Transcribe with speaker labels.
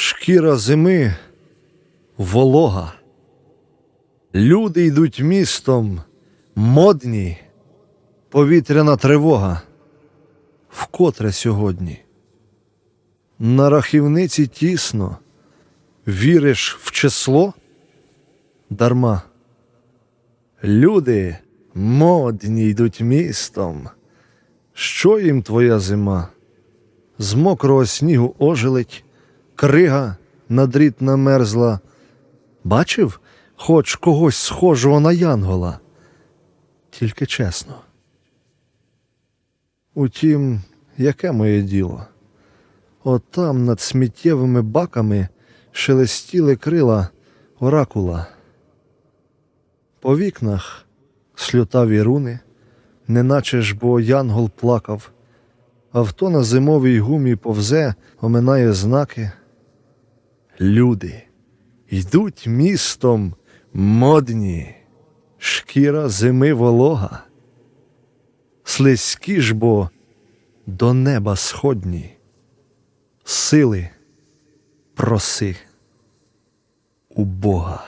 Speaker 1: Шкіра зими волога. Люди йдуть містом, модні, повітряна тривога. Вкотре сьогодні. На рахівниці тісно, віриш в число? Дарма. Люди модні йдуть містом. Що їм твоя зима? З мокрого снігу ожеледь, крига на дріт намерзла. Бачив хоч когось схожого на Янгола? Тільки чесно. Утім, яке моє діло? От там над сміттєвими баками шелестіли крила оракула. По вікнах слютаві руни, неначе ж бо янгол плакав, авто на зимовій гумі повзе, оминає знаки. Люди йдуть містом модні, шкіра зими волога, слизькі ж бо до неба сходні, сили проси у Бога.